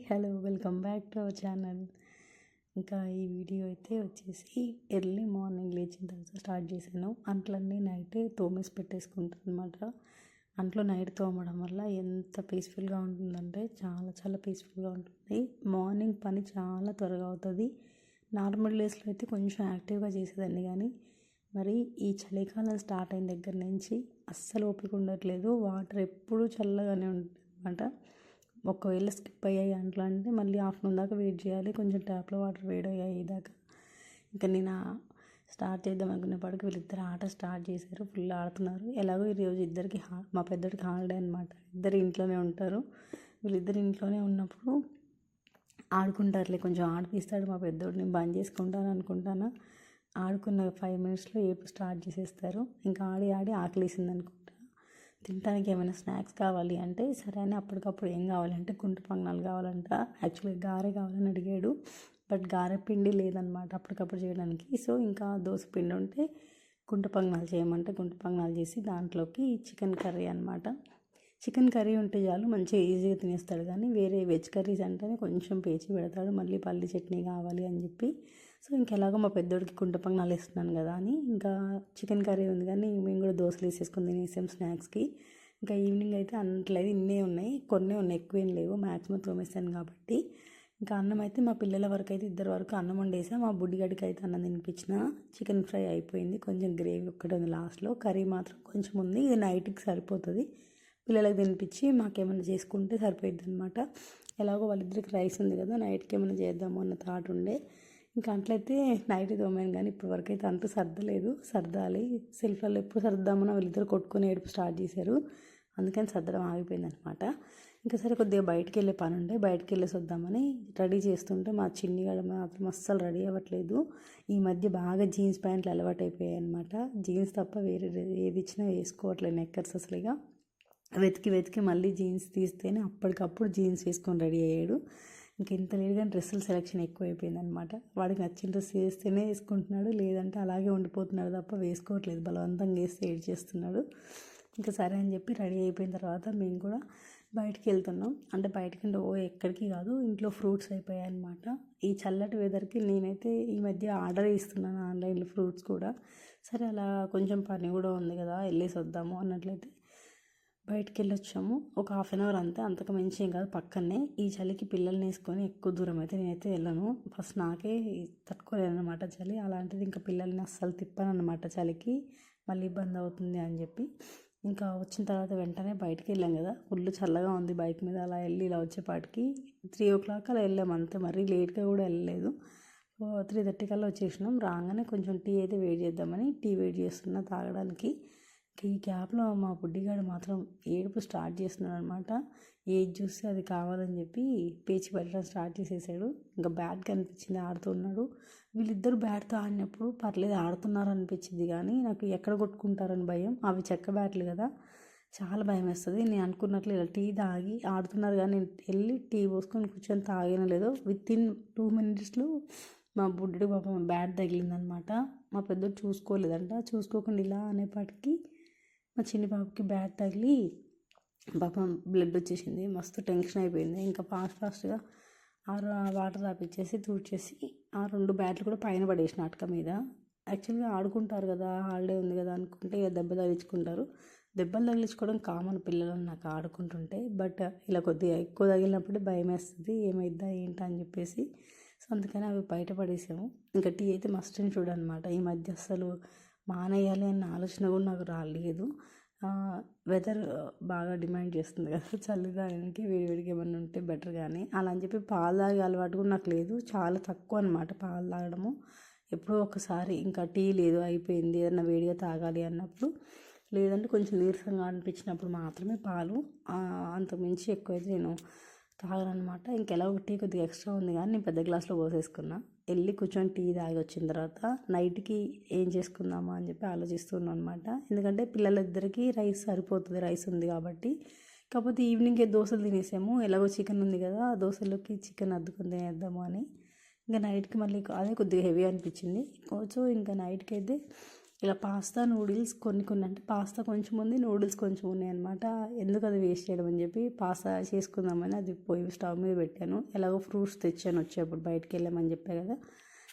Hello welcome back to our channel. ఇంకా ఈ video అయితే వచ్చేసి ఎర్లీ మార్నింగ్ లేచిన తర్వాత స్టార్ట్ చేశాను. అంట్లన్నీ నైట్ తోమేసి పెట్టేసుకుంటాను అనమాట అంట్లో నైట్ తోమడం వల్ల ఎంత పీస్ఫుల్గా ఉంటుందంటే చాలా చాలా పీస్ఫుల్గా ఉంటుంది. మార్నింగ్ పని చాలా త్వరగా అవుతుంది. నార్మల్ డేస్లో అయితే కొంచెం యాక్టివ్గా చేసేదాన్ని కానీ మరి ఈ చలికాలం స్టార్ట్ అయిన దగ్గర నుంచి అస్సలు ఓపిక ఉండట్లేదు. వాటర్ ఎప్పుడూ చల్లగానే ఉంటుంది అనమాట ఒకవేళ స్కిప్ అయ్యాయి అంట్లో అంటే మళ్ళీ ఆఫ్టర్నూన్ దాకా వెయిట్ చేయాలి. కొంచెం ట్యాప్లో వాటర్ వేడయ్యాయి దాకా ఇంకా నేను స్టార్ట్ చేద్దాం అనుకునేప్పటికి వీళ్ళిద్దరు ఆట స్టార్ట్ చేశారు. ఫుల్ ఆడుతున్నారు. ఎలాగో ఈరోజు ఇద్దరికి హా మా పెద్దడికి హాలిడే అనమాట ఇద్దరు ఇంట్లోనే ఉంటారు. వీళ్ళిద్దరు ఇంట్లోనే ఉన్నప్పుడు ఆడుకుంటారులే కొంచెం ఆడిపిస్తాడు మా పెద్దోడిని. బంద్ చేసుకుంటాను అనుకుంటాను? ఆడుకున్న ఫైవ్ మినిట్స్లో ఏపు స్టార్ట్ చేసేస్తారు. ఇంకా ఆడి ఆడి ఆకలేసింది అనుకో తినడానికి ఏమైనా స్నాక్స్ కావాలి అంటే సరే అని అప్పటికప్పుడు ఏం కావాలంటే గుంట పొంగనాలు కావాలంట. యాక్చువల్గా గారె కావాలని అడిగాడు. బట్ గారె పిండి లేదనమాట అప్పటికప్పుడు చేయడానికి. సో ఇంకా దోశ పిండి ఉంటే గుంట పొంగనాలు చేయమంటే గుంట పొంగనాలు చేసి దాంట్లోకి చికెన్ కర్రీ అనమాట. చికెన్ కర్రీ ఉంటే చాలు మంచిగా ఈజీగా తినేస్తాడు. కానీ వేరే వెజ్ కర్రీస్ అంటేనే కొంచెం పేచి పెడతాడు. మళ్ళీ పల్లి చట్నీ కావాలి అని చెప్పి సో ఇంకెలాగో మా పెద్దోడికి కుంట పొంగనాలు వేస్తున్నాను కదా అని. ఇంకా చికెన్ కర్రీ ఉంది కానీ మేము కూడా దోశలు వేసేసుకుని తినేసాం స్నాక్స్కి. ఇంకా ఈవినింగ్ అయితే అన్నట్లయితే ఇన్నే ఉన్నాయి. కొన్ని ఉన్నాయి ఎక్కువేం లేవు. మ్యాక్సిమం తోమేస్తాను కాబట్టి. ఇంకా అన్నం అయితే మా పిల్లల వరకు అయితే ఇద్దరు వరకు అన్నం వండేసా. మా బుడ్డిగడికి అయితే అన్నం తినిపించిన చికెన్ ఫ్రై అయిపోయింది. కొంచెం గ్రేవీ ఒక్కటి ఉంది లాస్ట్లో. కర్రీ మాత్రం కొంచెం ఉంది. ఇది నైట్కి సరిపోతుంది. పిల్లలకు తినిపించి మాకేమైనా చేసుకుంటే సరిపోయింది అనమాట ఎలాగో వాళ్ళిద్దరికి రైస్ ఉంది కదా నైట్కి ఏమైనా చేద్దాము అన్న థాట్ ఉండే. ఇంకా అట్లయితే నైట్ తోమాను కానీ ఇప్పటివరకు అయితే అంత సర్దలేదు. సర్దాలి. సెల్ఫ్లలో ఎప్పుడు సర్దామని వాళ్ళిద్దరు కొట్టుకొని ఏడుపు స్టార్ట్ చేశారు. అందుకని సర్దడం ఆగిపోయింది అనమాట ఇంకా సరే కొద్దిగా బయటికి వెళ్ళే పని ఉండే. బయటికి వెళ్ళేసి వద్దామని రెడీ చేస్తుంటే మా చిన్ని మాత్రం అస్సలు రెడీ అవ్వట్లేదు. ఈ మధ్య బాగా జీన్స్ ప్యాంట్లు అలవాటు అయిపోయాయి అనమాట జీన్స్ తప్ప వేరే ఏది ఇచ్చినా వేసుకోవట్లేదు నెక్కర్స్ అసలు ఇక. వెతికి వెతికి మళ్ళీ జీన్స్ తీస్తేనే అప్పటికప్పుడు జీన్స్ వేసుకొని రెడీ అయ్యాడు. ఇంత లేదు కానీ డ్రెస్సుల సెలెక్షన్ ఎక్కువ అనమాట వాడికి నచ్చిన డ్రెస్ వేస్తేనే వేసుకుంటున్నాడు లేదంటే అలాగే ఉండిపోతున్నాడు తప్ప వేసుకోవట్లేదు. బలవంతంగా వేస్తే ఏడ్ చేస్తున్నాడు. ఇంకా సరే అని చెప్పి రెడీ అయిపోయిన తర్వాత మేము కూడా బయటికి వెళ్తున్నాం. అంటే బయటికి అంటే ఓ ఎక్కడికి కాదు ఇంట్లో ఫ్రూట్స్ అయిపోయాయి అనమాట ఈ చల్లటి వెదర్కి నేనైతే ఈ మధ్య ఆర్డర్ ఇస్తున్నాను ఆన్లైన్లో ఫ్రూట్స్ కూడా. సరే అలా కొంచెం పని కూడా ఉంది కదా వెళ్ళేసి వద్దాము అన్నట్లయితే బయటికి వెళ్ళొచ్చాము ఒక హాఫ్ అన్ అవర్ అంతే. అంతకు మించి ఏం కాదు. పక్కనే ఈ చలికి పిల్లల్ని వేసుకొని ఎక్కువ దూరం అయితే నేనైతే వెళ్ళను. ఫస్ట్ నాకే తట్టుకోలేను అనమాట చలి. అలాంటిది ఇంకా పిల్లల్ని అస్సలు తిప్పాను అనమాట చలికి. మళ్ళీ ఇబ్బంది అవుతుంది అని చెప్పి. ఇంకా వచ్చిన తర్వాత వెంటనే బయటికి వెళ్ళాం కదా. ఫుల్ చల్లగా ఉంది బైక్ మీద. అలా వెళ్ళి ఇలా వచ్చేపాటికి త్రీ ఓ క్లాక్ అలా వెళ్ళాము అంతే. మరీ లేట్గా కూడా వెళ్ళలేదు. త్రీ థర్టీ కల్లా వచ్చేసినాం. రాగానే కొంచెం టీ అయితే వెయిట్ చేద్దామని టీ వెయిట్ చేస్తున్నా తాగడానికి. ఈ గ్యాప్లో మా బుడ్డిగాడు మాత్రం ఏడుపు స్టార్ట్ చేస్తున్నాడు అనమాట ఏది చూస్తే అది కావాలని చెప్పి పేచి పెట్టడం స్టార్ట్ చేసేసాడు. ఇంకా బ్యాట్ కనిపించింది ఆడుతున్నాడు వీళ్ళిద్దరు బ్యాట్తో ఆడినప్పుడు పర్లేదు ఆడుతున్నారు అనిపించింది కానీ నాకు ఎక్కడ కొట్టుకుంటారని భయం. అవి చెక్క బ్యాట్లు కదా. చాలా భయం వేస్తుంది. నేను అనుకున్నట్లు ఇలా టీ తాగి ఆడుతున్నారు కానీ నేను వెళ్ళి టీ పోసుకొని కూర్చొని తాగిన లేదో విత్ ఇన్ టూ మినిట్స్లో మా బుడ్డి పాపం బ్యాట్ తగిలిందనమాట. మా పెద్ద చూసుకోలేదంట. చూసుకోకుండా ఇలా అనేపాటికి మా చిన్ని పాపకి బ్యాట్ తగిలి పాపం బ్లడ్ వచ్చేసింది. మస్తు టెన్షన్ అయిపోయింది. ఇంకా ఫాస్ట్ ఫాస్ట్గా ఆరు వాటర్ తాపిచ్చేసి తూడ్చేసి ఆ రెండు బ్యాట్లు కూడా పైన పడేసిన అటక మీద. యాక్చువల్గా ఆడుకుంటారు కదా హాలిడే ఉంది కదా అనుకుంటే ఇక దెబ్బ తగిలించుకుంటారు. దెబ్బలు తగిలించుకోవడం కామన్ పిల్లలు నాకు ఆడుకుంటుంటే బట్ ఇలా కొద్దిగా ఎక్కువ తగిలినప్పుడు భయం వేస్తుంది ఏమైద్దా ఏంటా అని చెప్పేసి. సో అందుకని అవి బయట పడేసాము. ఇంకా టీ అయితే మస్ట్ అండ్ చూడనమాట ఈ మధ్య అసలు మానేయాలి అన్న ఆలోచన కూడా నాకు రాలేదు. వెదర్ బాగా డిమాండ్ చేస్తుంది కదా చల్లిదానికి వేడివేడికి ఏమన్నా ఉంటే బెటర్ కానీ అలా అని చెప్పి పాలు తాగే అలవాటు కూడా నాకు లేదు. చాలా తక్కువ అనమాట పాలు తాగడము. ఎప్పుడో ఒకసారి ఇంకా టీ లేదు అయిపోయింది ఏదన్నా వేడిగా తాగాలి అన్నప్పుడు. లేదంటే కొంచెం నీరసంగా అనిపించినప్పుడు మాత్రమే పాలు. అంతకుమించి ఎక్కువైతే నేను తాగనమాట ఇంకెలా ఒక టీ కొద్దిగా ఎక్స్ట్రా ఉంది కానీ నేను పెద్ద గ్లాస్లో పోసేసుకున్నా. వెళ్ళి కూర్చొని టీ తాగి వచ్చిన తర్వాత నైట్కి ఏం చేసుకుందామా అని చెప్పి ఆలోచిస్తున్నాను అనమాట ఎందుకంటే పిల్లలిద్దరికీ రైస్ సరిపోతుంది రైస్ ఉంది కాబట్టి. కాకపోతే ఈవినింగ్కే దోశలు తినేసాము. ఎలాగో చికెన్ ఉంది కదా దోశలోకి చికెన్ అద్దుకొని తినేద్దాము అని. ఇంకా నైట్కి మళ్ళీ అదే కొద్దిగా హెవీ అనిపించింది. కొంచెం ఇంకా నైట్కి అయితే ఇలా పాస్తా నూడిల్స్ కొన్ని కొన్ని అంటే పాస్తా కొంచెం ఉంది నూడిల్స్ కొంచెం ఉన్నాయి అనమాట ఎందుకు అది వేస్ట్ చేయడం అని చెప్పి పాస్తా చేసుకుందామని అది పోయి స్టవ్ మీద పెట్టాను. ఎలాగో ఫ్రూట్స్ తెచ్చాను వచ్చేప్పుడు బయటకు వెళ్ళామని చెప్పా కదా.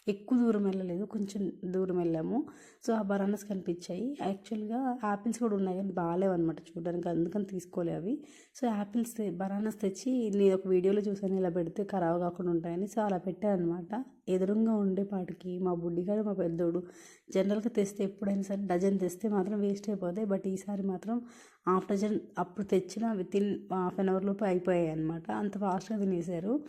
ఎక్కువ దూరం వెళ్ళలేదు కొంచెం దూరం వెళ్ళాము. సో ఆ బనానాస్ కనిపించాయి. యాక్చువల్గా యాపిల్స్ కూడా ఉన్నాయి కానీ బాగాలేవు అనమాట చూడడానికి అందుకని తీసుకోలే అవి. సో యాపిల్స్ బనానాస్ తెచ్చి నేను ఒక వీడియోలో చూసాను ఇలా పెడితే ఖరాబ్ కాకుండా ఉంటాయని. సో అలా పెట్టాను అనమాట ఎదురుగా ఉండే పాటికి మా బుడ్డిగాడు మా పెద్దోడు జనరల్గా తెస్తే ఎప్పుడైనా సరే డజన్ తెస్తే మాత్రం వేస్ట్ అయిపోతాయి. బట్ ఈసారి మాత్రం హాఫ్ డజన్ అప్పుడు తెచ్చిన within half an hour లోపు అయిపోయాయి అనమాట అంత ఫాస్ట్గా తినేశారు.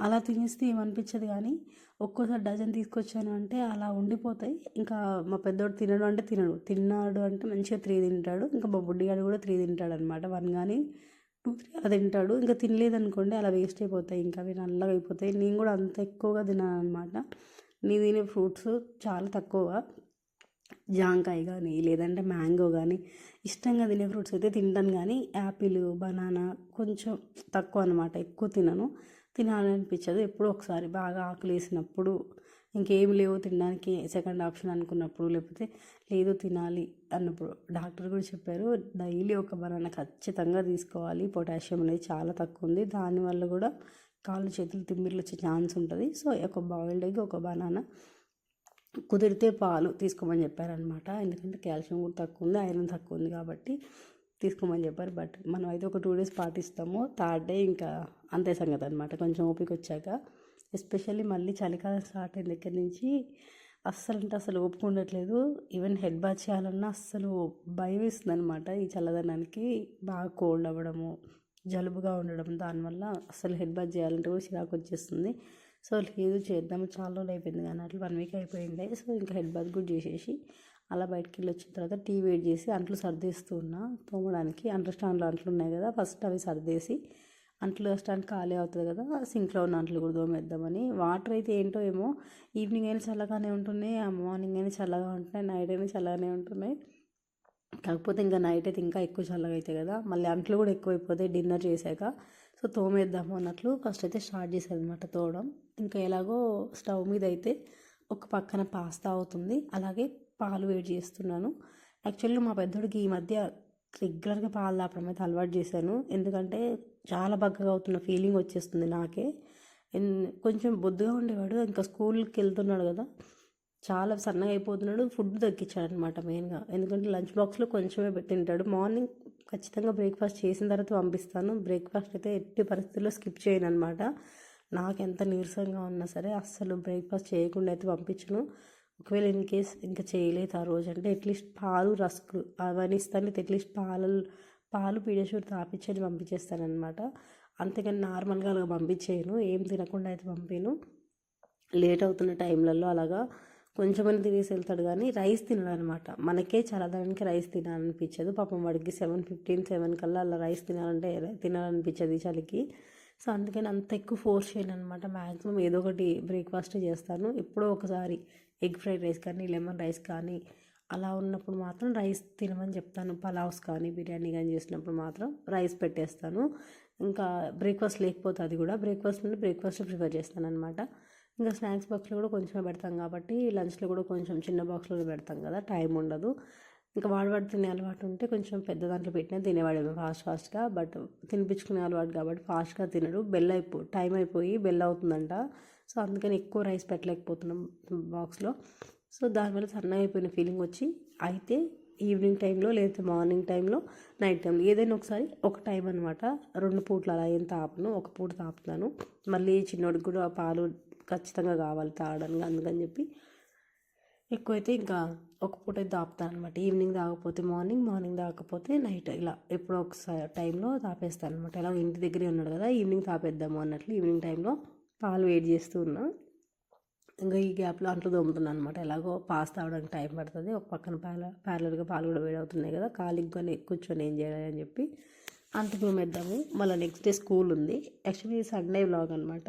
అలా తినేస్తే ఏమనిపించదు కానీ ఒక్కోసారి డజన్ తీసుకొచ్చాను అంటే అలా ఉండిపోతాయి. ఇంకా మా పెద్దోడు తినడు అంటే తినడు. తిన్నాడు అంటే మంచిగా త్రీ తింటాడు. ఇంకా మా బుడ్డిగాడు కూడా త్రీ తింటాడు అనమాట వన్ కానీ టూ త్రీ అలా తింటాడు. ఇంకా తినలేదనుకోండి అలా వేస్ట్ అయిపోతాయి. ఇంకా అవి నల్లగా అయిపోతాయి. నేను కూడా అంత ఎక్కువగా తినాను అనమాట నేను తినే ఫ్రూట్స్ చాలా తక్కువ జాంకాయ కానీ లేదంటే మ్యాంగో కానీ ఇష్టంగా తినే ఫ్రూట్స్ అయితే తింటాను. కానీ యాపిల్ బనానా కొంచెం తక్కువ అనమాట ఎక్కువ తినను. తినాలనిపించదు. ఎప్పుడో ఒకసారి బాగా ఆకలి వేసినప్పుడు ఇంకేం లేవు తినడానికి సెకండ్ ఆప్షన్ అనుకున్నప్పుడు లేకపోతే లేదు తినాలి అన్నప్పుడు. డాక్టర్ కూడా చెప్పారు డైలీ ఒక బనానా ఖచ్చితంగా తీసుకోవాలి. పొటాషియం అనేది చాలా తక్కువ ఉంది. దానివల్ల కూడా కాళ్ళు చేతులు తిమ్మిర్లు వచ్చే ఛాన్స్ ఉంటుంది. సో ఒక బాయిల్డ్ ఎగ్ ఒక బనానా కుదిరితే పాలు తీసుకోమని చెప్పారనమాట ఎందుకంటే కాల్షియం కూడా తక్కువ ఉంది ఐరన్ తక్కువ ఉంది కాబట్టి తీసుకోమని చెప్పారు. బట్ మనం అయితే ఒక టూ డేస్ పాటిస్తాము. థర్డ్ డే ఇంకా అంతే సంగతి అనమాట కొంచెం ఓపిక వచ్చాక. ఎస్పెషల్లీ మళ్ళీ చలికాలం స్టార్ట్ అయిన దగ్గర నుంచి అస్సలు అంటే అసలు ఓపిక ఉండట్లేదు. ఈవెన్ హెడ్ బాత్ చేయాలన్నా అస్సలు భయం వేస్తుంది అనమాట ఈ చల్లదనానికి. బాగా కోల్డ్ అవ్వడము జలుబుగా ఉండడం దానివల్ల అసలు హెడ్ బాత్ చేయాలంటే కూడా చిరాకు వచ్చేస్తుంది. సో లేదు చేద్దాము. చాలా రోజులు అయిపోయింది కానీ అట్లా వన్ వీక్ అయిపోయింది. సో ఇంకా హెడ్ బాత్ కూడా చేసేసి అలా బయటికి వెళ్ళి వచ్చిన తర్వాత టీ వెయిట్ చేసి అంట్లు సర్దేస్తూ ఉన్నా. తోమడానికి అంట్ల స్టాండ్లో అంట్లు ఉన్నాయి కదా ఫస్ట్ అవి సర్దేసి అంట్లు స్టాండ్ ఖాళీ అవుతుంది కదా సింక్లో ఉన్న అంట్లు కూడా తోమేద్దామని. వాటర్ అయితే ఏంటో ఏమో ఈవినింగ్ అయినా చల్లగానే ఉంటున్నాయి మార్నింగ్ అయినా చల్లగా ఉంటున్నాయి నైట్ అయినా చల్లగానే ఉంటున్నాయి. కాకపోతే ఇంకా నైట్ అయితే ఇంకా ఎక్కువ చల్లగా అవుతాయి కదా మళ్ళీ అంట్లు కూడా ఎక్కువ అయిపోతాయి డిన్నర్ చేశాక. సో తోమేద్దాము అన్నట్లు ఫస్ట్ అయితే స్టార్ట్ చేసేది అనమాట తోవడం ఇంకా ఎలాగో స్టవ్ మీద అయితే ఒక పక్కన పాస్తా అవుతుంది. అలాగే పాలు వేడి చేస్తున్నాను. యాక్చువల్లీ మా పెద్దోడికి ఈ మధ్య రెగ్యులర్గా పాలు తాపడం అయితే అలవాటు చేశాను. ఎందుకంటే చాలా బగ్గగా అవుతున్న ఫీలింగ్ వచ్చేస్తుంది నాకే. కొంచెం బొద్దుగా ఉండేవాడు. ఇంకా స్కూల్కి వెళ్తున్నాడు కదా. చాలా సన్నగా అయిపోతున్నాడు. ఫుడ్ తగ్గించాడు అనమాట మెయిన్గా. ఎందుకంటే లంచ్ బాక్స్లో కొంచెమే తింటాడు. మార్నింగ్ ఖచ్చితంగా బ్రేక్ఫాస్ట్ చేసిన తర్వాత పంపిస్తాను. బ్రేక్ఫాస్ట్ అయితే ఎట్టి పరిస్థితుల్లో స్కిప్ చేయను అనమాట నాకు ఎంత నీరసంగా ఉన్నా సరే అస్సలు బ్రేక్ఫాస్ట్ చేయకుండా అయితే పంపించను. ఒకవేళ ఇన్ కేస్ ఇంకా చేయలేదు ఆ రోజు అంటే అట్లీస్ట్ పాలు రస్క్ అవన్నీ ఇస్తాను. అట్లీస్ట్ పాలు పాలు పీడియాషూర్ తాపించని పంపించేస్తానమాట అంతేకాని అంతేగాని నార్మల్గా అలా పంపించేయను. ఏం తినకుండా అయితే పంపాను. లేట్ అవుతున్న టైంలలో అలాగా కొంచెమని తినేసి వెళ్తాడు కానీ రైస్ తినడు అనమాట మనకే చల్లదనానికి రైస్ తినాలనిపించదు. పాపం వాడికి సెవెన్ ఫిఫ్టీన్ సెవెన్ కల్లా అలా రైస్ తినాలంటే తినాలనిపించదు చలికి. సో అందుకని అంత ఎక్కువ ఫోర్స్ చేయను అనమాట మ్యాక్సిమం ఏదో ఒకటి బ్రేక్ఫాస్ట్ చేస్తాను. ఎప్పుడో ఒకసారి ఎగ్ ఫ్రైడ్ రైస్ కానీ లెమన్ రైస్ కానీ అలా ఉన్నప్పుడు మాత్రం రైస్ తినమని చెప్తాను. పలావ్స్ కానీ బిర్యానీ కానీ చేసినప్పుడు మాత్రం రైస్ పెట్టేస్తాను. ఇంకా బ్రేక్ఫాస్ట్ లేకపోతే అది కూడా బ్రేక్ఫాస్ట్ నుండి బ్రేక్ఫాస్ట్ ప్రిఫర్ చేస్తాను అనమాట ఇంకా స్నాక్స్ బాక్స్లో కూడా కొంచెం పెడతాం కాబట్టి లంచ్లో కూడా కొంచెం చిన్న బాక్స్లో పెడతాం కదా టైం ఉండదు. ఇంకా వాడవాడు తినే అలవాటు ఉంటే కొంచెం పెద్ద దాంట్లో పెట్టినా తినేవాడేమో ఫాస్ట్ ఫాస్ట్గా. బట్ తినిపించుకునే అలవాటు కాబట్టి ఫాస్ట్గా తినడు. బెల్ అయిపో టైం అయిపోయి బెల్ అవుతుందంట. సో అందుకని ఎక్కువ రైస్ పెట్టలేకపోతున్నాం బాక్స్లో. సో దానివల్ల సన్న అయిపోయిన ఫీలింగ్ వచ్చి అయితే ఈవినింగ్ టైంలో లేదంటే మార్నింగ్ టైంలో నైట్ టైంలో ఏదైనా ఒకసారి ఒక టైం అనమాట రెండు పూట్లు అలా ఏం తాపను ఒక పూట తాపుతాను. మళ్ళీ చిన్నోడికి కూడా పాలు ఖచ్చితంగా కావాలి తాగడానికి అందుకని చెప్పి ఎక్కువైతే ఇంకా ఒక పూట అయితే తాపుతాను అనమాట ఈవినింగ్ తాగకపోతే మార్నింగ్ మార్నింగ్ తాగకపోతే నైట్ ఇలా ఎప్పుడో ఒకసారి టైంలో తాపేస్తాను అనమాట ఇలా ఇంటి దగ్గరే ఉన్నాడు కదా ఈవినింగ్ తాపేద్దాము అన్నట్లు ఈవినింగ్ టైంలో పాలు వేడి చేస్తూ ఉన్నా. ఇంకా ఈ గ్యాప్లో అంట్లు తోముతున్నాను అనమాట ఎలాగో పాస్ తాగడానికి టైం పడుతుంది. ఒక పక్కన ప్యాల ప్యారలర్గా పాలు కూడా వేడి అవుతున్నాయి కదా. ఖాళీగా కూర్చొని ఏం చేయాలి అని చెప్పి అంత తోమేద్దాము మళ్ళీ నెక్స్ట్ డే స్కూల్ ఉంది. యాక్చువల్లీ సండే వ్లాగ్ అనమాట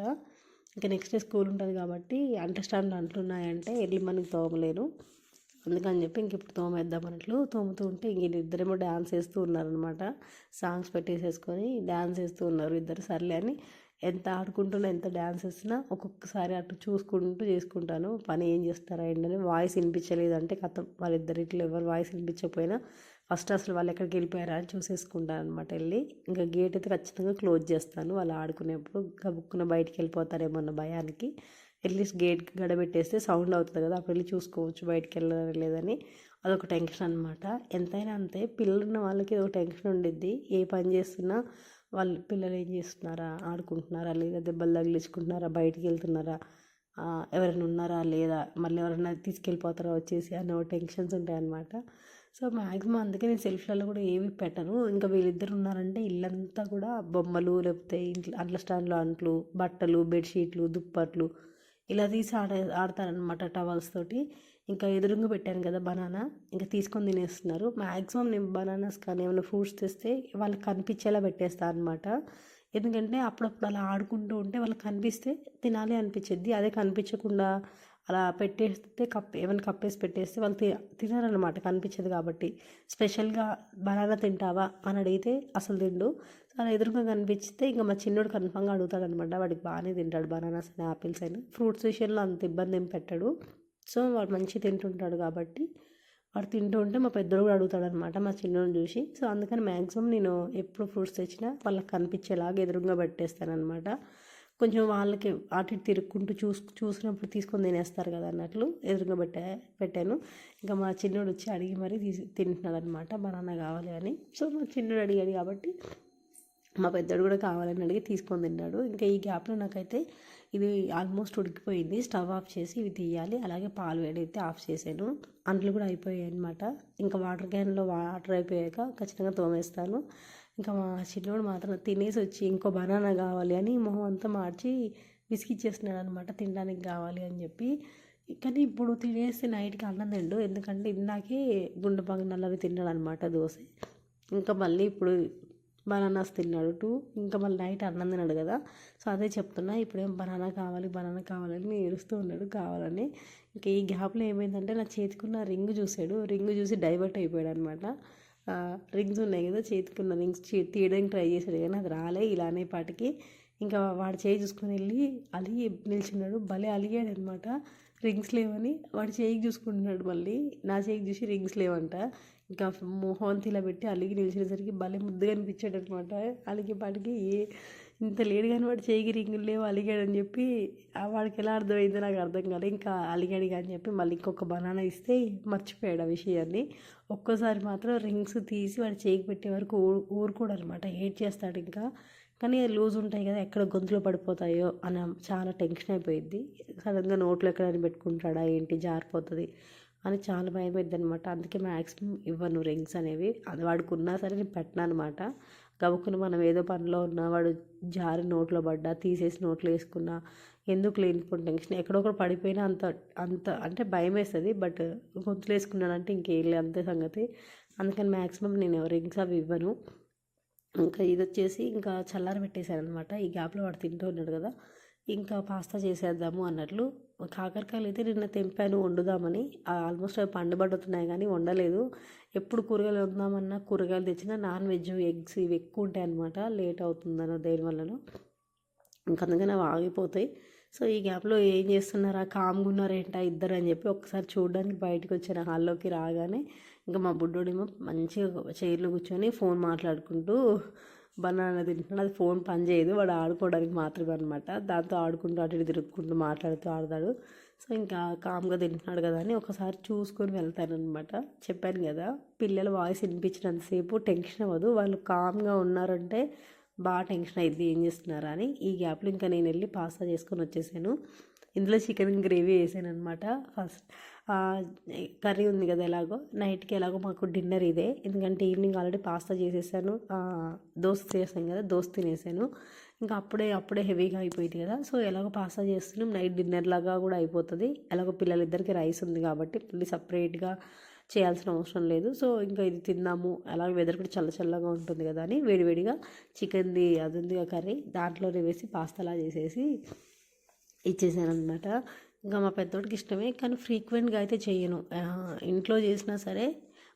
ఇంకా నెక్స్ట్ డే స్కూల్ ఉంటుంది కాబట్టి అండర్స్టాండ్ అంటున్నాయంటే వెళ్ళి మనకి తోమలేను. అందుకని చెప్పి ఇంక ఇప్పుడు తోమేద్దాం అన్నట్లు తోముతూ ఉంటే ఇంక ఇద్దరేమో డ్యాన్స్ వేస్తూ ఉన్నారనమాట సాంగ్స్ పెట్టేసేసుకొని డ్యాన్స్ వేస్తూ ఉన్నారు. ఇద్దరు సర్లే అని ఎంత ఆడుకుంటున్నా ఎంత డ్యాన్స్ వేసినా ఒక్కొక్కసారి అటు చూసుకుంటూ చేసుకుంటాను. పని ఏం చేస్తారా ఏంటని వాయిస్ వినిపించలేదు అంటే కథ. వాళ్ళిద్దరిట్లో ఎవరు వాయిస్ వినిపించకపోయినా ఫస్ట్ అసలు వాళ్ళు ఎక్కడికి వెళ్ళిపోయారా అని చూసేసుకుంటాను అనమాట వెళ్ళి. ఇంకా గేట్ అయితే ఖచ్చితంగా క్లోజ్ చేస్తాను. వాళ్ళు ఆడుకునేప్పుడు గబుక్కున బయటికి వెళ్ళిపోతారేమో అన్న భయానికి అట్లీస్ట్ గేట్ గడబెట్టేస్తే సౌండ్ అవుతుంది కదా అప్పుడు వెళ్ళి చూసుకోవచ్చు బయటికి వెళ్ళడం లేదని. అదొక టెన్షన్ అనమాట ఎంతైనా అంతే పిల్లలు ఉన్న వాళ్ళకి ఒక టెన్షన్ ఉండిద్ది. ఏ పని చేస్తున్నా వాళ్ళు పిల్లలు ఏం చేస్తున్నారా? ఆడుకుంటున్నారా? లేదా దెబ్బలు తగిలించుకుంటున్నారా? బయటికి వెళ్తున్నారా? ఎవరైనా ఉన్నారా? లేదా? మళ్ళీ ఎవరైనా తీసుకెళ్ళిపోతారా? వచ్చేసి అనే టెన్షన్స్ ఉంటాయన్నమాట. సో మ్యాక్సిమం అందుకే నేను సెల్ఫ్లలో కూడా ఏమి పెట్టను. ఇంకా వీళ్ళిద్దరు ఉన్నారంటే ఇల్లంతా కూడా బొమ్మలు లేకపోతే ఇంట్లో అంట్ల స్టాండ్లో అంట్లు బట్టలు బెడ్షీట్లు దుప్పట్లు ఇలా తీసి ఆడ ఆడతారనమాట టవల్స్ తోటి. ఇంకా ఎదురుంగు పెట్టాను కదా బనానా ఇంకా తీసుకొని తినేస్తున్నారు. మ్యాక్సిమం నేను బనానాస్ కానీ ఏమైనా ఫ్రూట్స్ తెస్తే వాళ్ళకి కనిపించేలా పెట్టేస్తాను అనమాట ఎందుకంటే అప్పుడప్పుడు అలా ఆడుకుంటూ ఉంటే వాళ్ళకి కనిపిస్తే తినాలి అనిపించేది. అదే కనిపించకుండా అలా పెట్టేస్తే కప్ ఏమైనా కప్పేసి పెట్టేస్తే వాళ్ళు తి తినరనమాట కనిపించదు కాబట్టి. స్పెషల్గా బనానా తింటావా అని అడిగితే అసలు తిండు. సో అలా ఎదురుగా కనిపిస్తే ఇంకా మా చిన్నోడు కన్ఫామ్గా అడుగుతాడు అనమాట వాడికి బాగానే తింటాడు బనానాస్ అయినా ఆపిల్స్ అయినా. ఫ్రూట్స్ విషయంలో అంత ఇబ్బంది ఏం పెట్టాడు. సో వాడు మంచిగా తింటుంటాడు కాబట్టి వాడు తింటూ ఉంటే మా పెద్దోడు కూడా అడుగుతాడు అనమాట మా చిన్నోడిని చూసి. సో అందుకని మ్యాక్సిమం నేను ఎప్పుడు ఫ్రూట్స్ తెచ్చినా వాళ్ళకి కనిపించేలాగా ఎదురుగా పెట్టేస్తాను అనమాట కొంచెం వాళ్ళకి అటు ఇటు తిరుక్కుంటూ చూస్ చూసినప్పుడు తీసుకొని తినేస్తారు కదా అన్నట్లు ఎదురుగా పెట్టా పెట్టాను. ఇంకా మా చిన్నోడు వచ్చి అడిగి మరీ తీసి తింటున్నాడు అనమాట మా నాన్న కావాలి అని. సో మా చిన్నోడు అడిగాడు కాబట్టి మా పెద్దోడు కూడా కావాలని అడిగి తీసుకొని తిన్నాడు. ఇంకా ఈ గ్యాప్లో నాకైతే ఇది ఆల్మోస్ట్ ఉడికిపోయింది. స్టవ్ ఆఫ్ చేసి ఇవి తీయాలి. అలాగే పాలు వేడైతే ఆఫ్ చేశాను అంట్లు కూడా అయిపోయాయి అనమాట ఇంకా వాటర్ క్యాన్లో వాటర్ అయిపోయాక ఖచ్చితంగా తోమేస్తాను. ఇంకా మా చిన్నోడు మాత్రం తినేసి వచ్చి ఇంకో బనానా కావాలి అని మొహం అంతా మార్చి విసిగిచ్చేస్తున్నాడు అనమాట తినడానికి కావాలి అని చెప్పి. కానీ ఇప్పుడు తినేసి నైట్కి అన్నం తిండు. ఎందుకంటే ఇందాకే గుండె పగనల్లవి తిన్నాడు అనమాట దోశ. ఇంకా మళ్ళీ ఇప్పుడు బనానాస్ తిన్నాడు టూ. ఇంకా మళ్ళీ నైట్ అన్నం తిన్నాడు కదా. సో అదే చెప్తున్నా ఇప్పుడేం బనానా కావాలి బనానా కావాలని ఏడుస్తూ ఉన్నాడు కావాలని. ఇంకా ఈ గ్యాప్లో ఏమైందంటే నా చేతికున్న రింగ్ చూసాడు. రింగ్ చూసి డైవర్ట్ అయిపోయాడు అనమాట రింగ్స్ ఉన్నాయి కదా చేతికున్న రింగ్స్ తీయడానికి ట్రై చేశాడు కానీ అది రాలే ఇలానే పాటికి. ఇంకా వాడు చేయి చూసుకొని వెళ్ళి అలిగి నిల్చున్నాడు. భలే అలిగాడు అనమాట రింగ్స్ లేవని వాడు చేయికి చూసుకుంటున్నాడు మళ్ళీ. నా చేయికి చూసి రింగ్స్ లేవంట. ఇంకా మొహంతిలా ఇలా పెట్టి అలిగి నిలిచేసరికి భలే ముద్దుగా అనిపించాడు అనమాట. అలిగే వాడికి ఏ ఇంత లేడు కానీ వాడు చేయి రింగులు లేవు అలిగాడని చెప్పి వాడికి ఎలా అర్థమైందో నాకు అర్థం కాలేదు ఇంకా అలిగాడు అని చెప్పి మళ్ళీ ఇంకొక బనానా ఇస్తే మర్చిపోయాడు ఆ విషయాన్ని. ఒక్కోసారి మాత్రం రింగ్స్ తీసి వాడు చేయికి పెట్టే వరకు ఊ ఊరుకోడు అనమాట ఏడ్ చేస్తాడు ఇంకా. కానీ లూజ్ ఉంటాయి కదా ఎక్కడ గొంతులో పడిపోతాయో అని చాలా టెన్షన్ అయిపోయింది సడన్గా నోట్లో ఎక్కడైనా పెట్టుకుంటాడా ఏంటి జారిపోతుంది. అని చాలా భయం అనమాట అందుకే మ్యాక్సిమం ఇవ్వను రింగ్స్ అనేవి. అది వాడికి ఉన్నా సరే నేను పెట్టను అనమాట గబుక్కున మనం ఏదో పనిలో ఉన్నా వాడు జారి నోట్లో పడ్డా తీసేసి నోట్లో వేసుకున్నా ఎందుకు లేనిపోయిన టెన్షన్? ఎక్కడొక్కడ పడిపోయినా అంత అంత అంటే భయం వేస్తుంది. బట్ గొంతులు వేసుకున్నానంటే ఇంకేం లేదు అంతే సంగతి. అందుకని మ్యాక్సిమం నేను రింగ్స్ అవి ఇవ్వను. ఇంకా ఇది వచ్చేసి ఇంకా చల్లారి పెట్టేశాను అనమాట ఈ గ్యాప్లో వాడు తింటూ ఉన్నాడు కదా. ఇంకా పాస్తా చేసేద్దాము అన్నట్లు కాకరకాయలు అయితే నిన్న తెంపాను వండుదామని. ఆల్మోస్ట్ అవి పండుబడుతున్నాయి కానీ వండలేదు. ఎప్పుడు కూరగాయలు వండుదామన్నా కూరగాయలు తెచ్చినా నాన్ వెజ్ ఎగ్స్ ఇవి ఎక్కువ ఉంటాయి అనమాట లేట్ అవుతుందన్న దేని వల్లనో. ఇంకా అందుకని అవి ఆగిపోతాయి. సో ఈ గ్యాప్లో ఏం చేస్తున్నారా? కామ్గా ఉన్నారేంటా ఇద్దరు అని చెప్పి ఒకసారి చూడడానికి బయటకు వచ్చిన. హాల్లోకి రాగానే ఇంకా మా బుడ్డోడేమో మంచిగా చైర్లో కూర్చొని ఫోన్ మాట్లాడుకుంటూ బనానా తింటున్నాడు అది ఫోన్ పని చేయదు. వాడు ఆడుకోవడానికి మాత్రమే అనమాట దాంతో ఆడుకుంటూ అటు ఇటు తిరుగుకుంటూ మాట్లాడుతూ ఆడతాడు. సో ఇంకా కామ్గా తింటున్నాడు కదా అని ఒకసారి చూసుకొని వెళ్తానమాట చెప్పాను కదా పిల్లల వాయిస్ వినిపించినంతసేపు టెన్షన్ అవ్వదు. వాళ్ళు కామ్గా ఉన్నారంటే బాగా టెన్షన్ అయింది ఏం చేస్తున్నారా అని ఈ గ్యాప్లో ఇంకా నేను వెళ్ళి పాస్తా చేసుకొని వచ్చేసాను. ఇందులో చికెన్ గ్రేవీ వేసాను అనమాట ఫస్ట్ కర్రీ ఉంది కదా ఎలాగో నైట్కి ఎలాగో మాకు డిన్నర్ ఇదే. ఎందుకంటే ఈవినింగ్ ఆల్రెడీ పాస్తా చేసేసాను. దోశ చేసాను కదా దోశ తినేసాను. ఇంకా అప్పుడే అప్పుడే హెవీగా అయిపోయింది కదా. సో ఎలాగో పాస్తా చేస్తున్నాం. నైట్ డిన్నర్ లాగా కూడా అయిపోతుంది. ఎలాగో పిల్లలిద్దరికి రైస్ ఉంది కాబట్టి మళ్ళీ సపరేట్గా చేయాల్సిన అవసరం లేదు. సో ఇంకా ఇది తిందాము. అలాగే వెదర్ కూడా చల్ల చల్లగా ఉంటుంది కదా అని వేడివేడిగా చికెన్ది అది ఉంది కర్రీ దాంట్లోనే వేసి పాస్తాలా చేసేసి ఇచ్చేసాను అనమాట ఇంకా మా పెద్దోడికి ఇష్టమే కానీ ఫ్రీక్వెంట్గా అయితే చేయను ఇంట్లో చేసినా సరే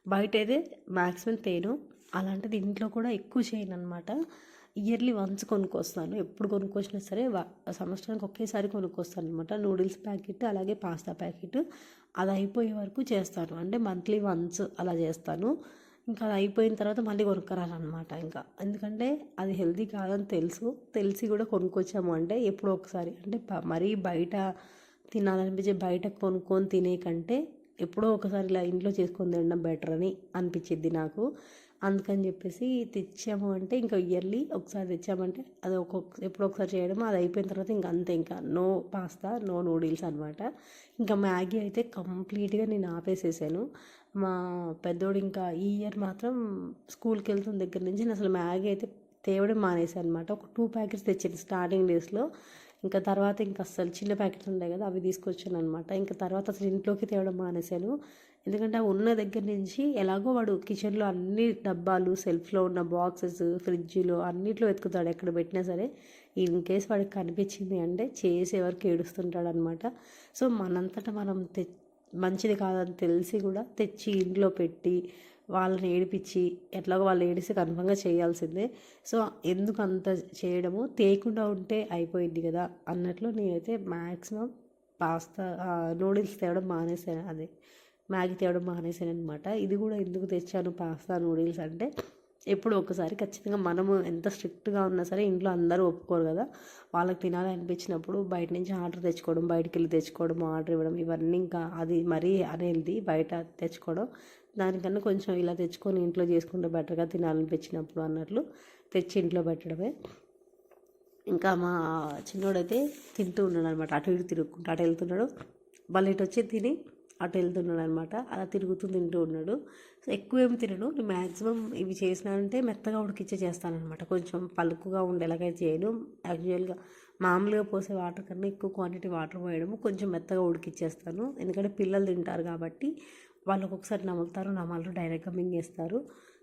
బయట అయితే మ్యాక్సిమం తేను. అలాంటిది ఇంట్లో కూడా ఎక్కువ చేయను అనమాట ఇయర్లీ వన్స్ కొనుక్కొస్తాను. ఎప్పుడు కొనుక్కొచ్చినా సరే సంవత్సరానికి ఒకేసారి కొనుక్కొస్తాను అనమాట నూడిల్స్ ప్యాకెట్ అలాగే పాస్తా ప్యాకెట్. అది అయిపోయే వరకు చేస్తాను. అంటే మంత్లీ వన్స్ అలా చేస్తాను. ఇంకా అది అయిపోయిన తర్వాత మళ్ళీ కొనుక్కరాలన్నమాట ఇంకా. ఎందుకంటే అది హెల్తీ కాదని తెలుసు. తెలిసి కూడా కొనుక్కొచ్చాము అంటే ఎప్పుడో ఒకసారి. అంటే మరీ బయట తినాలనిపించే బయట కొనుక్కొని తినే కంటే ఎప్పుడో ఒకసారి ఇలా ఇంట్లో చేసుకొని తినడం బెటర్ అని అనిపించింది నాకు. అందుకని చెప్పేసి తెచ్చాము అంటే ఇంకా ఇయర్లీ ఒకసారి తెచ్చామంటే అది ఒక్కొక్క ఎప్పుడో ఒకసారి చేయడం అది అయిపోయిన తర్వాత ఇంకా అంతే. ఇంకా నో పాస్తా నో నూడిల్స్ అనమాట ఇంకా మ్యాగీ అయితే కంప్లీట్గా నేను ఆపేసేసాను. మా పెద్దోడు ఇంకా ఈ ఇయర్ మాత్రం స్కూల్కి వెళ్తున్న దగ్గర నుంచి నేను అసలు మ్యాగీ అయితే తేవడం మానేసాను అనమాట ఒక టూ ప్యాకెట్స్ తెచ్చాను స్టార్టింగ్ డేస్లో. ఇంకా తర్వాత ఇంకా అసలు చిన్న ప్యాకెట్స్ ఉంటాయి కదా అవి తీసుకొచ్చాను అనమాట ఇంకా తర్వాత అసలు ఇంట్లోకి తేవడం మానేశాను. ఎందుకంటే అవి ఉన్న దగ్గర నుంచి ఎలాగో వాడు కిచెన్లో అన్ని డబ్బాలు సెల్ఫ్లో ఉన్న బాక్సెస్ ఫ్రిడ్జ్లో అన్నిట్లో వెతుకుతాడు ఎక్కడ పెట్టినా సరే. ఇన్ కేస్ వాడికి కనిపించింది అంటే చేసేవరకు ఏడుస్తుంటాడు అనమాట సో మనంతటా మనం తె మంచిది కాదని తెలిసి కూడా తెచ్చి ఇంట్లో పెట్టి వాళ్ళని ఏడిపించి ఎట్లాగో వాళ్ళు ఏడిస్తే కన్ఫర్మ్గా చేయాల్సిందే. సో ఎందుకు అంత చేయడము? తేయకుండా ఉంటే అయిపోయింది కదా అన్నట్లు నేనైతే మ్యాక్సిమం పాస్తా నూడిల్స్ తేవడం మానేసాను అదే మ్యాగీ తేవడం మానేసాను అనమాట ఇది కూడా ఎందుకు తెచ్చాను పాస్తా నూడిల్స్ అంటే ఎప్పుడు ఒకసారి ఖచ్చితంగా మనము ఎంత స్ట్రిక్ట్గా ఉన్నా సరే ఇంట్లో అందరూ ఒప్పుకోరు కదా. వాళ్ళకి తినాలి అనిపించినప్పుడు బయట నుంచి ఆర్డర్ తెచ్చుకోవడం బయటికి వెళ్ళి తెచ్చుకోవడం ఆర్డర్ ఇవ్వడం ఇవన్నీ ఇంకా అది మరీ అనేది బయట తెచ్చుకోవడం దానికన్నా కొంచెం ఇలా తెచ్చుకొని ఇంట్లో చేసుకుంటే బెటర్గా తినాలనిపించినప్పుడు అన్నట్లు తెచ్చి ఇంట్లో పెట్టడమే. ఇంకా మా చిన్నోడైతే తింటూ ఉన్నాడు అనమాట అటు ఇటు తిరుగుకుంటూ అటు వెళ్తున్నాడు. వాళ్ళు ఇటు వచ్చి తిని అటు వెళ్తున్నాడు అనమాట అలా తిరుగుతూ తింటూ ఉన్నాడు. సో ఎక్కువ ఏమి తినను నేను మ్యాక్సిమం ఇవి చేసినానంటే మెత్తగా ఉడికిచ్చే చేస్తానమాట కొంచెం పలుకుగా ఉండేలాగా చేయను. యాక్చువల్గా మామూలుగా పోసే వాటర్ కన్నా ఎక్కువ క్వాంటిటీ వాటర్ పోయడము కొంచెం మెత్తగా ఉడికిచ్చేస్తాను. ఎందుకంటే పిల్లలు తింటారు కాబట్టి వాళ్ళు ఒక్కొక్కసారి నములుతారు నమాలు డైరెక్ట్గా మింగేస్తారు.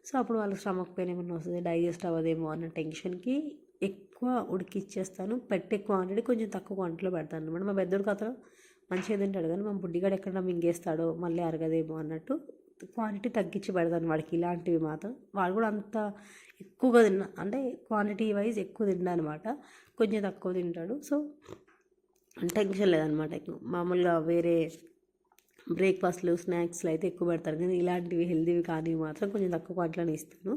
సో అప్పుడు వాళ్ళ స్టమక్ పెయిన్ ఏమైనా వస్తుంది డైజెస్ట్ అవ్వదేమో అన్న టెన్షన్కి ఎక్కువ ఉడికిచ్చేస్తాను. పెట్టే క్వాంటిటీ కొంచెం తక్కువ క్వాంటిటీలో పెడతాను అనమాట మా పెద్దోడికి అతను మంచిగా తింటాడు కానీ మా బుడ్డిగాడు ఎక్కడ మింగేస్తాడో మళ్ళీ అరగదేమో అన్నట్టు క్వాంటిటీ తగ్గించి పెడతాను వాడికి. ఇలాంటివి మాత్రం వాడు కూడా అంత ఎక్కువగా తిన్నా అంటే క్వాంటిటీ వైజ్ ఎక్కువ తిన్నా అనమాట కొంచెం తక్కువ తింటాడు. సో టెన్షన్ లేదనమాట ఎక్కువ. మామూలుగా వేరే బ్రేక్ఫాస్ట్లు స్నాక్స్లు అయితే ఎక్కువ పెడతారు. కానీ ఇలాంటివి హెల్తీవి కానీ మాత్రం కొంచెం తక్కువ క్వాంటిటీలోనే ఇస్తాను.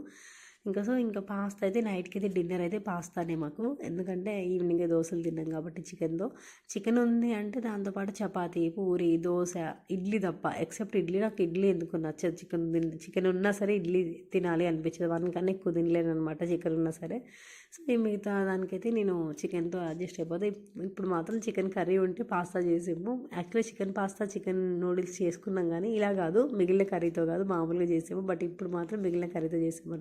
ఇంకా సో ఇంకా పాస్తా అయితే నైట్కి అయితే డిన్నర్ అయితే పాస్తానే మాకు. ఎందుకంటే ఈవినింగ్ దోశలు తిన్నాం కాబట్టి చికెన్తో. చికెన్ ఉంది అంటే దాంతోపాటు చపాతీ పూరి దోశ ఇడ్లీ తప్ప. ఎక్సెప్ట్ ఇడ్లీ నాకు ఇడ్లీ ఎందుకు నచ్చదు. చికెన్ చికెన్ ఉన్నా సరే ఇడ్లీ తినాలి అనిపించదు. వానికన్నా కన్నా ఎక్కువ తినలేను అనమాట చికెన్ ఉన్నా సరే. సో ఈ మిగతా దానికైతే నేను చికెన్తో అడ్జస్ట్ అయిపోతే. ఇప్పుడు మాత్రం చికెన్ కర్రీ ఉంటే పాస్తా చేసాము. Actually chicken pasta chicken noodles చేసుకున్నాం కానీ ఇలా కాదు. మిగిలిన కర్రీతో కాదు. మామూలుగా చేసాము. బట్ ఇప్పుడు మాత్రం మిగిలిన కర్రీతో చేసాము.